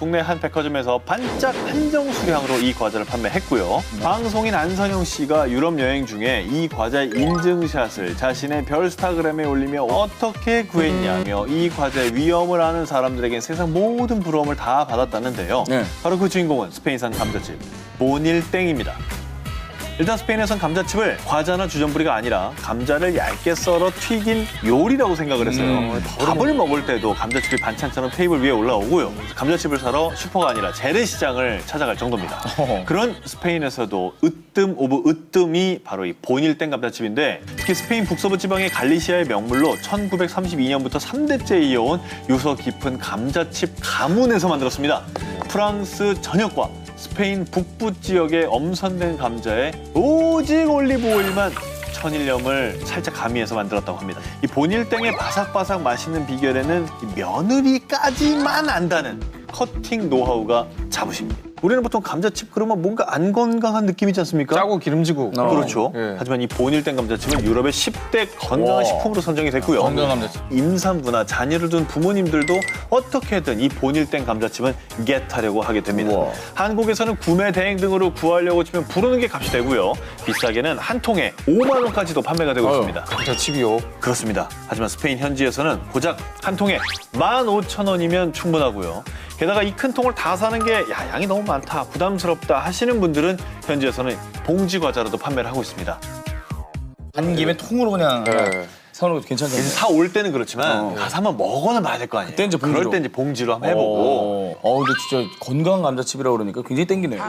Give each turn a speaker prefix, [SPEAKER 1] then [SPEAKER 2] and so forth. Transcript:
[SPEAKER 1] 국내 한 백화점에서 반짝 한정 수량으로 이 과자를 판매했고요. 방송인 안선영 씨가 유럽 여행 중에 이 과자의 인증샷을 자신의 별스타그램에 올리며 어떻게 구했냐며 이 과자의 위험을 아는 사람들에겐 세상 모든 부러움을 다 받았다는데요.
[SPEAKER 2] 네.
[SPEAKER 1] 바로 그 주인공은 스페인산 감자칩 보닐땡입니다. 일단 스페인에선 감자칩을 과자나 주전부리가 아니라 감자를 얇게 썰어 튀긴 요리라고 생각을 했어요.
[SPEAKER 2] 음,
[SPEAKER 1] 밥을 먹을 때도 감자칩이 반찬처럼 테이블 위에 올라오고요. 감자칩을 사러 슈퍼가 아니라 재래시장을 찾아갈 정도입니다.
[SPEAKER 2] 어허.
[SPEAKER 1] 그런 스페인에서도 으뜸 오브 으뜸이 바로 이 보닐땡 감자칩인데 특히 스페인 북서부 지방의 갈리시아의 명물로 1932년부터 3대째 이어온 유서 깊은 감자칩 가문에서 만들었습니다. 프랑스 전역과 스페인 북부 지역의 엄선된 감자에 오직 올리브 오일만 천일염을 살짝 가미해서 만들었다고 합니다. 이 보닐땡의 바삭바삭 맛있는 비결에는 이 며느리까지만 안다는 커팅 노하우가 자부십니다. 우리는 보통 감자칩 그러면 뭔가 안 건강한 느낌이지 않습니까?
[SPEAKER 3] 짜고 기름지고.
[SPEAKER 2] 어.
[SPEAKER 1] 그렇죠.
[SPEAKER 3] 예.
[SPEAKER 1] 하지만 이 보닐땡 감자칩은 유럽의 10대 건강한
[SPEAKER 2] 와.
[SPEAKER 1] 식품으로 선정이 됐고요.
[SPEAKER 2] 건강한 감자칩.
[SPEAKER 1] 임산부나 자녀를 둔 부모님들도 어떻게든 이 보닐땡 감자칩은 겟하려고 하게 됩니다.
[SPEAKER 2] 우와.
[SPEAKER 1] 한국에서는 구매 대행 등으로 구하려고 치면 부르는 게 값이 되고요. 비싸게는 한 통에 5만 원까지도 판매가 되고 있습니다.
[SPEAKER 3] 감자 칩이요.
[SPEAKER 1] 그렇습니다. 하지만 스페인 현지에서는 고작 한 통에 15,000원이면 충분하고요. 게다가 이 큰 통을 다 사는 게 야, 양이 너무 많다, 부담스럽다 하시는 분들은 현지에서는 봉지 과자로도 판매를 하고 있습니다.
[SPEAKER 2] 한 김에 통으로 그냥
[SPEAKER 3] 네.
[SPEAKER 2] 사는 것도 괜찮겠네.
[SPEAKER 1] 사올 때는 그렇지만
[SPEAKER 2] 어.
[SPEAKER 1] 가서 한번 먹어는 봐야 될 거 아니에요.
[SPEAKER 2] 그때 이제 봉지로.
[SPEAKER 1] 그럴 때 이제 봉지로 한번 해보고
[SPEAKER 2] 어, 어, 근데 진짜 건강한 감자칩이라고 그러니까 굉장히 땡기네요.